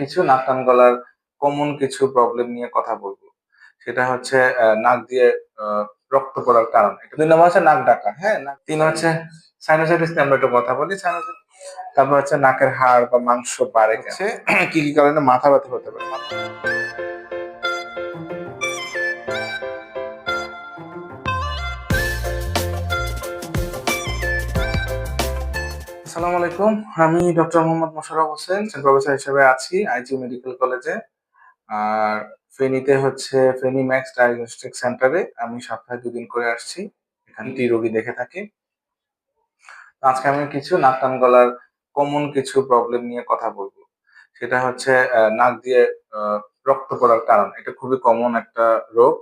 কিছু, নাক কান গলার কমন কিছু প্রবলেম নিয়ে কথা বলব। সেটা হচ্ছে নাক দিয়ে রক্ত পড়ার কারণ। দুই নম্বর হচ্ছে নাক ডাকা হ্যাঁ? তিন হচ্ছে সাইনোসাইটিস নিয়ে আমরা একটু কথা বলি সাইনোসাইটিস তারপর হচ্ছে নাকের হাড় বা মাংস বাড়ে গেছে। কি কি কারণে? মাথা ব্যথা হতে পারে। আসসালামু আলাইকুম। আমি ডক্টর মোহাম্মদ মোশাররফ হোসেন প্রফেসর হিসেবে আছি আইজি মেডিকেল কলেজে। আর ফেনীতে হচ্ছে ফেনী ম্যাক্স ডায়াগনস্টিক সেন্টারে আমি সপ্তাহে দুদিন করে আসছি। এখানটি রোগী দেখে থাকি। আজকে আমি কিছু নাক কান গলার কমন কিছু প্রবলেম নিয়ে কথা বলব। সেটা হচ্ছে নাক দিয়ে রক্ত পড়ার কারণ। এটা খুবই কমন একটা রোগ।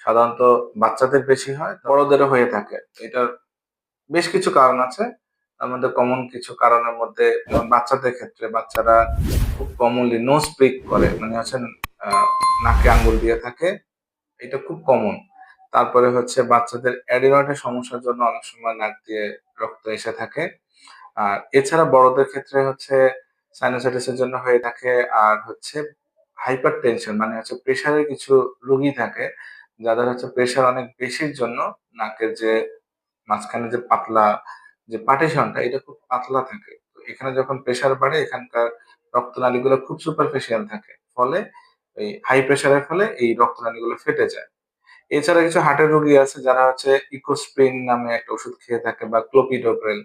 সাধারণত বাচ্চাদের বেশি হয় বড়দেরও হয়ে থাকে। এটার বেশ কিছু কারণ আছে। মধ্যে কমন কিছু কারণের মধ্যে বাচ্চাদের ক্ষেত্রে বাচ্চারা খুব কমনলি নোজ পিক করে মানে হচ্ছে নাকে আঙ্গুল দিয়ে থাকে, এটা খুব কমন তারপরে হচ্ছে বাচ্চাদের অ্যাডিনয়েডের সমস্যার জন্য অনেক সময় নাক দিয়ে রক্ত এসে থাকে। আর এছাড়া বড়দের ক্ষেত্রে হচ্ছে সাইনোসাইটিসের জন্য হয়ে থাকে, আর হচ্ছে হাইপার টেনশন মানে হচ্ছে প্রেশারের কিছু রোগী থাকে, যাদের হচ্ছে প্রেশার অনেক বেশির জন্য নাকের যে মাঝখানে যে পাতলা যে পার্টিশনটা এটা খুব পাতলা থাকে। তো এখানে যখন প্রেশার বাড়ে, এখানকার রক্তনালীগুলো খুব সুপারফিশিয়াল থাকে। ফলে এই হাই প্রেশারের ফলে এই রক্তনালীগুলো ফেটে যায়। এছাড়া কিছু হার্টের রোগী আছে যারা হচ্ছে ইকোস্প্রিন নামে একটা ওষুধ খেয়ে থাকে বা ক্লোপিডোগ্রেল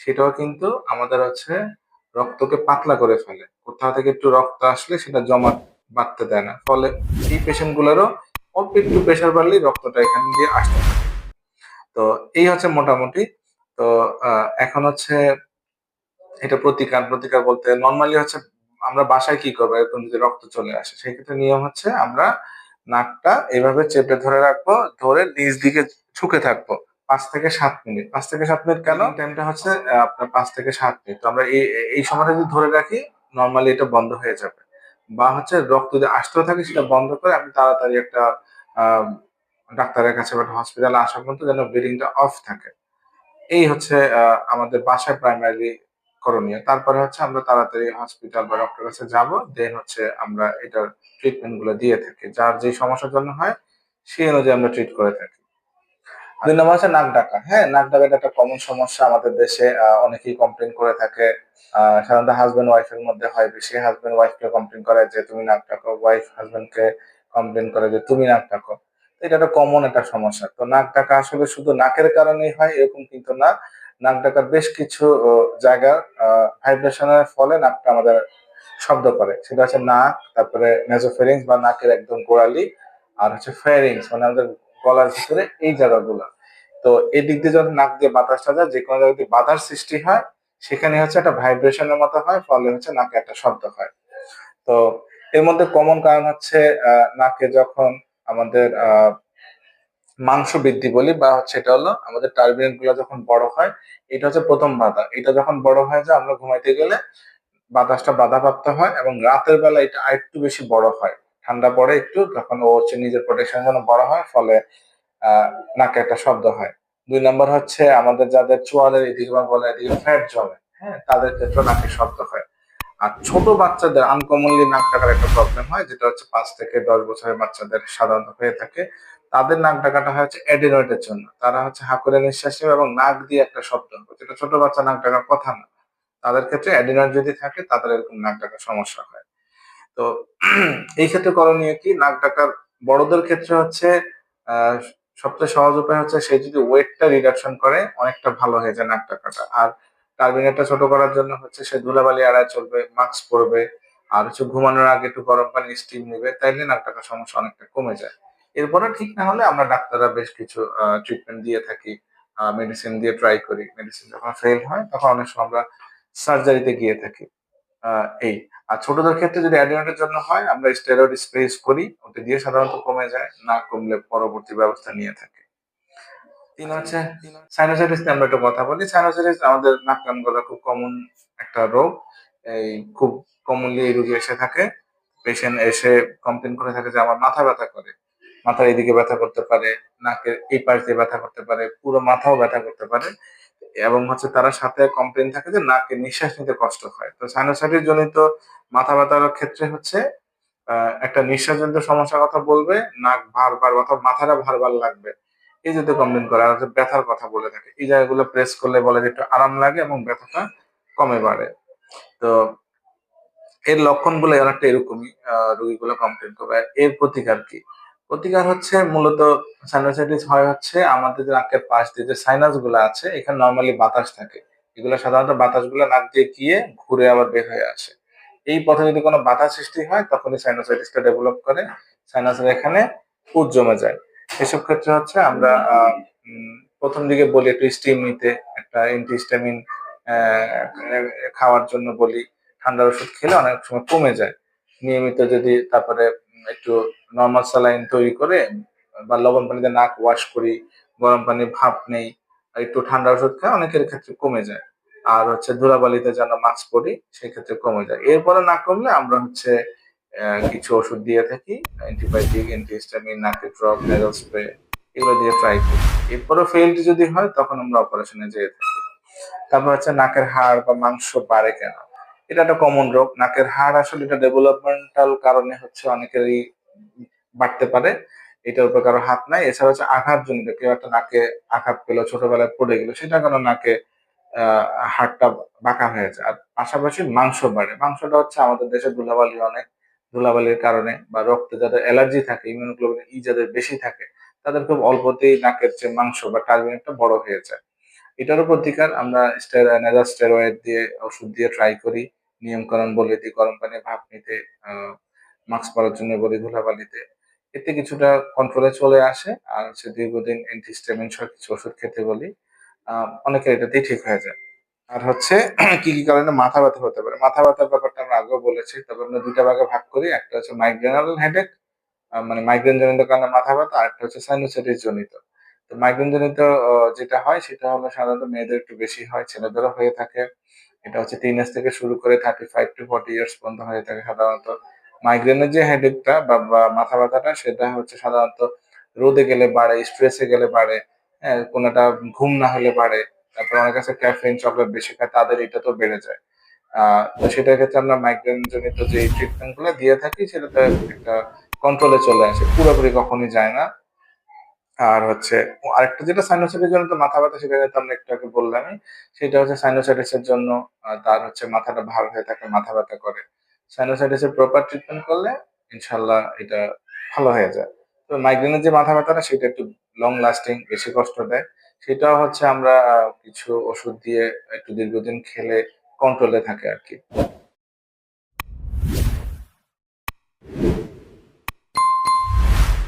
সেটাও কিন্তু আমাদের হচ্ছে রক্তকে পাতলা করে ফেলে। কোথাও থেকে একটু রক্ত আসলে সেটা জমা বাড়তে দেয় না। ফলে এই পেশেন্ট গুলোরও অল্প একটু প্রেশার বাড়লেই রক্তটা এখান দিয়ে আসতে তো এই হচ্ছে মোটামুটি তো আহ, এখন হচ্ছে এটা প্রতিকার প্রতিকার বলতে নর্মালি হচ্ছে আমরা বাসায় কি করব? এরকম যদি রক্ত চলে আসে সেই ক্ষেত্রে নিয়ম হচ্ছে আমরা নাকটা এভাবে চেপে ধরে রাখব ধরে নিচ দিকে ঝুঁকে থাকব পাঁচ থেকে সাত মিনিট। পাঁচ থেকে সাত মিনিট কেন? টাইমটা হচ্ছে আপনার পাঁচ থেকে সাত মিনিট। তো আমরা এই এই সময়টা যদি ধরে রাখি নর্মালি এটা বন্ধ হয়ে যাবে। বা হচ্ছে রক্ত যদি আসতেও থাকে সেটা বন্ধ করে আমি তাড়াতাড়ি একটা আহ ডাক্তারের কাছে বা হসপিটালে আসা পর্যন্ত যেন ব্লিডিংটা অফ থাকে। এই হচ্ছে আমাদের বাসায় প্রাইমারি করণীয়। তারপরে হচ্ছে আমরা তাড়াতাড়ি হসপিটাল বা ডক্টর কাছে যাব। দেন হচ্ছে আমরা এটার ট্রিটমেন্টগুলো দিয়ে থাকি। যার যে সমস্যার জন্য হয় সেই অনুযায়ী আমরা ট্রিট করে থাকি। দুই নম্বর হচ্ছে নাক ডাকা। হ্যাঁ নাক ডাকা এটা একটা কমন সমস্যা আমাদের দেশে। অনেকেই কমপ্লেন করে থাকে। সাধারণত হাজবেন্ড ওয়াইফের মধ্যে হয় বেশি। হাজবেন্ড ওয়াইফকে কমপ্লেন করে যে, তুমি নাক ডাকো। ওয়াইফ হাজবেন্ডকে কমপ্লেন করে যে, তুমি নাক ডাকো। এটা একটা কমন একটা সমস্যা। তো নাক ডাকা আসলে শুধু নাকের কারণেই হয় এরকম কিন্তু না। নাক ডাকার বেশ কিছু আহ, জায়গার ভাইব্রেশনের ফলে নাকটা আমাদের শব্দ করে। সেটা হচ্ছে নাক তারপরে নেজোফেরিংস বা নাকের একদম গোড়ালি আর হচ্ছে ফেরিংস মানে আমাদের গলার ভিতরে এই জায়গাগুলো। তো এই দিক দিয়ে যখন নাক দিয়ে বাতাসটা যায় যে কোনো জায়গায় বাধার সৃষ্টি হয় সেখানে হচ্ছে একটা ভাইব্রেশনের মতো হয় ফলে হচ্ছে নাকে একটা শব্দ হয়। তো এর মধ্যে কমন কারণ হচ্ছে নাকে যখন আমাদের মাংস বৃদ্ধি বলি বা হচ্ছে এটা হলো আমাদের টার্বিনেটগুলো যখন বড় হয়, এটা হচ্ছে প্রথম বাধা। এটা যখন বড় হয়ে যায় আমরা ঘুমাইতে গেলে বাতাসটা বাধাপ্রাপ্ত হয় এবং রাতের বেলা এটা আরেকটু বেশি বড় হয়। ঠান্ডা পড়ে একটু, তখন ও হচ্ছে নিজের প্রোটেকশন জন্য বড় হয়, ফলে আহ নাকে একটা শব্দ হয়। দুই নম্বর হচ্ছে আমাদের যাদের চোয়ালের এদিকে বা গলার এদিকে ফ্যাট জমে হ্যাঁ তাদের ক্ষেত্রে নাকে শব্দ হয়। আর ছোট বাচ্চাদের আনকমনলি নাক ডাকার একটা প্রবলেম হয়, যেটা হচ্ছে পাঁচ থেকে দশ বছরের বাচ্চাদের সাধারণত হয়ে থাকে। তাদের নাক ডাকাটা হচ্ছে অ্যাডিনয়েডের জন্য। তারা হচ্ছে হাঁকুরে নিঃশ্বাস এবং নাক দিয়ে একটা শব্দ যেটা ছোট বাচ্চা নাক ডাকার কথা না। তাদের ক্ষেত্রে অ্যাডিনয়েড যদি থাকে, তাদের এরকম নাক ডাকার সমস্যা হয়। তো এই ক্ষেত্রে করণীয় কি? নাক ডাকার বড়দের ক্ষেত্রে হচ্ছে, আহ, সবচেয়ে সহজ উপায় হচ্ছে সে যদি ওয়েটটা রিডাকশন করে, অনেকটা ভালো হয়ে যায় নাক ডাকাটা। আর টার্বিনেটটা ছোট করার জন্য হচ্ছে সে ধুলাবালি এড়ায় চলবে, মাস্ক পরবে, আর হচ্ছে ঘুমানোর আগে একটু গরম পানি স্টিম নেবে, তাইলে নাক ডাকার সমস্যা অনেকটা কমে যায়। এরপরে ঠিক না হলে আমরা ডাক্তাররা বেশ কিছু ট্রিটমেন্ট দিয়ে থাকি মেডিসিন দিয়ে ট্রাই করি। মেডিসিন যখন ফেল হয়, তখন অনেক সময় আমরা সার্জারিতে গিয়ে থাকি। এই। আর ছোটদের ক্ষেত্রে যদি অ্যাডিনয়েডের জন্য হয়, আমরা স্টেরয়েড স্প্রেস করি, ওটা দিয়ে সাধারণত কমে যায়, না কমলে পরবর্তী ব্যবস্থা নিয়ে থাকি। তিন হচ্ছে সাইনোসাইটিস নিয়ে আমরা একটা কথা বলি। সাইনোসাইটিস আমাদের নাক কান গলা খুব কমন একটা রোগ। এই খুব কমনলি এই রোগী এসে থাকে। পেশেন্ট এসে কমপ্লেন করে থাকে যে আমার মাথা ব্যথা করে। মাথার এদিকে ব্যথা করতে পারে নাকের এই পাশ দিয়ে ব্যথা করতে পারে পুরো মাথাও ব্যথা করতে পারে। এবং হচ্ছে তারা সাথে কমপ্লেন থাকে যে নাকে নিঃশ্বাস নিতে কষ্ট হয়। তো সাইনোসাইটিস জনিত মাথা ব্যথার ক্ষেত্রে হচ্ছে একটা নিঃশ্বাসজনিত সমস্যার কথা বলবে, নাক ভার, ভার অথবা মাথাটা ভার, ভার লাগবে। এই জাতীয় কমপ্লেন করে। আর ব্যথার কথা বলে থাকে। এই জায়গাগুলো প্রেস করলে বলে যে একটু আরাম লাগে এবং ব্যথাটা কমে বাড়ে। তো এর লক্ষণগুলো অনেকটা এরকমই রোগীগুলো কমপ্লেইন করবে। আর এর প্রতিকার কি? প্রতিকার হচ্ছে মূলত সাইনোসাইটিস হয় হচ্ছে আমাদের যে নাকের পাশ দিয়ে যে সাইনাসগুলো আছে, এখানে নর্মালি বাতাস থাকে। এগুলো সাধারণত বাতাসগুলো নাক দিয়ে গিয়ে ঘুরে আবার বের হয়ে আসে। এই পথে যদি কোনো বাধা সৃষ্টি হয়, তখনই সাইনোসাইটিসটা ডেভেলপ করে। সাইনাসের এখানে পুজ জমে যায়। এসব ক্ষেত্রে হচ্ছে আমরা প্রথম দিকে বলি একটু স্টিম নিতে, একটা অ্যান্টিহিস্টামিন অ্যা খাওয়ার জন্য বলি। ঠান্ডার ওষুধ খেলে অনেক সময় কমে যায়। নিয়মিত যদি তারপরে একটু নর্মাল স্যালাইন তৈরি করে বা লবণ পানিতে নাক ওয়াশ করি, গরম পানির ভাপ নেই, একটু ঠান্ডা ওষুধ খাই অনেকের ক্ষেত্রে কমে যায়। আর হচ্ছে ধুলাবালিতে যেন মাস্ক পরি সেক্ষেত্রে কমে যায়। এরপরে না কমলে আমরা হচ্ছে কিছু ওষুধ দিয়ে থাকি। অ্যান্টিবায়োটিক, অ্যান্টিহিস্টামিন, নাকের ড্রপ, নেজাল স্প্রে এগুলো দিয়ে ট্রাই করি। এরপরেও ফেইলড যদি হয় তখন আমরা অপারেশনে যেয়ে থাকি। তারপর হচ্ছে নাকের হাড় বা মাংস বাড়ে কেন? এটা একটা কমন রোগ। নাকের হাড় আসলে এটা ডেভেলপমেন্টাল কারণে হচ্ছে অনেকেরই বাড়তে পারে। এটার উপর কারও হাত নাই। এছাড়া হচ্ছে আঘাতজনিত কেউ একটা নাকে আঘাত পেল, ছোটবেলায় পড়ে গেল সেটা কারণে নাকে হাড়টা বাঁকা হয়েছে আর পাশাপাশি মাংস বাড়ে। মাংসটা হচ্ছে আমাদের দেশে ধুলাবালি অনেক। ধুলাবালির কারণে বা রক্তে যাদের অ্যালার্জি থাকে, ইমিউনোগ্লোবিন ই যাদের বেশি থাকে, তাদের খুব অল্পতেই নাকের যে মাংস বা টার্বিনেটটা বড় হয়ে যায়। এটারও প্রতিকার আমরা নেজাল স্টেরয়েড দিয়ে ওষুধ দিয়ে ট্রাই করি। নিয়মকানুন বলে দিই, গরম পানি ভাপ নিতে, মাস্ক পরার জন্য বলি ধুলাবালিতে। এতে কিছুটা কন্ট্রোলে চলে আসে। আর সে দীর্ঘদিন অ্যান্টিহিস্টামিন সহ কিছু ওষুধ খেতে বলি। অনেকের এটাতেই ঠিক হয়ে যায়। আর হচ্ছে কি, কি কারণে মাথা ব্যথা হতে পারে? মাথা ব্যথার ব্যাপারটা আমরা আগেও বলেছি। তারপর আমরা ২ টা ভাগে ভাগ করি। একটা হচ্ছে মাইগ্রেনাল হেডেক মানে মাইগ্রেন জনিত কারণে মাথা ব্যথা, আর একটা হচ্ছে সাইনোসাইটিস জনিত। তো মাইগ্রেন জনিত যেটা হয় সেটা হলো সাধারণত মেয়েদের একটু বেশি হয়, ছেলেদেরও হয়ে থাকে। এটা হচ্ছে টিন এজ থেকে শুরু করে 35 to 40 ইয়ার্স পর্যন্ত হয়ে থাকে সাধারণত। মাইগ্রেনের যে হেডেকটা বা মাথা ব্যথাটা সেটা হচ্ছে সাধারণত রোদে গেলে বাড়ে, স্ট্রেসে গেলে বাড়ে, হ্যাঁ? কোনটা ঘুম না হলে বাড়ে। তারপর অনেক আছে ক্যাফেইন, চকলেট বেশি খায় তাদের এটা তো বেড়ে যায়। তো সেটার ক্ষেত্রে আমরা মাইগ্রেন জনিত যে ট্রিটমেন্টগুলা দিয়ে থাকি সেটাতে একটা কন্ট্রোলে চলে আসে। পুরোপুরি কখনোই যায় না। আর হচ্ছে আরেকটা যেটা সাইনোসাইটিস জনিত মাথা ব্যথা সেটা তো আমরা একটু আগে বললামই। সেটা হচ্ছে সাইনোসাইটিস এর জন্য তার হচ্ছে মাথাটা ভার হয়ে থাকে, মাথা ব্যথা করে। সাইনোসাইটিস এর প্রপার ট্রিটমেন্ট করলে ইনশাআল্লাহ এটা ভালো হয়ে যায়। তো মাইগ্রেনের যে মাথা ব্যথাটা সেটা একটু লং লাস্টিং বেশি কষ্ট দেয়। সেটাও হচ্ছে আমরা কিছু ওষুধ দিয়ে একটু দীর্ঘদিন খেলে কন্ট্রোলে থাকে আরকি।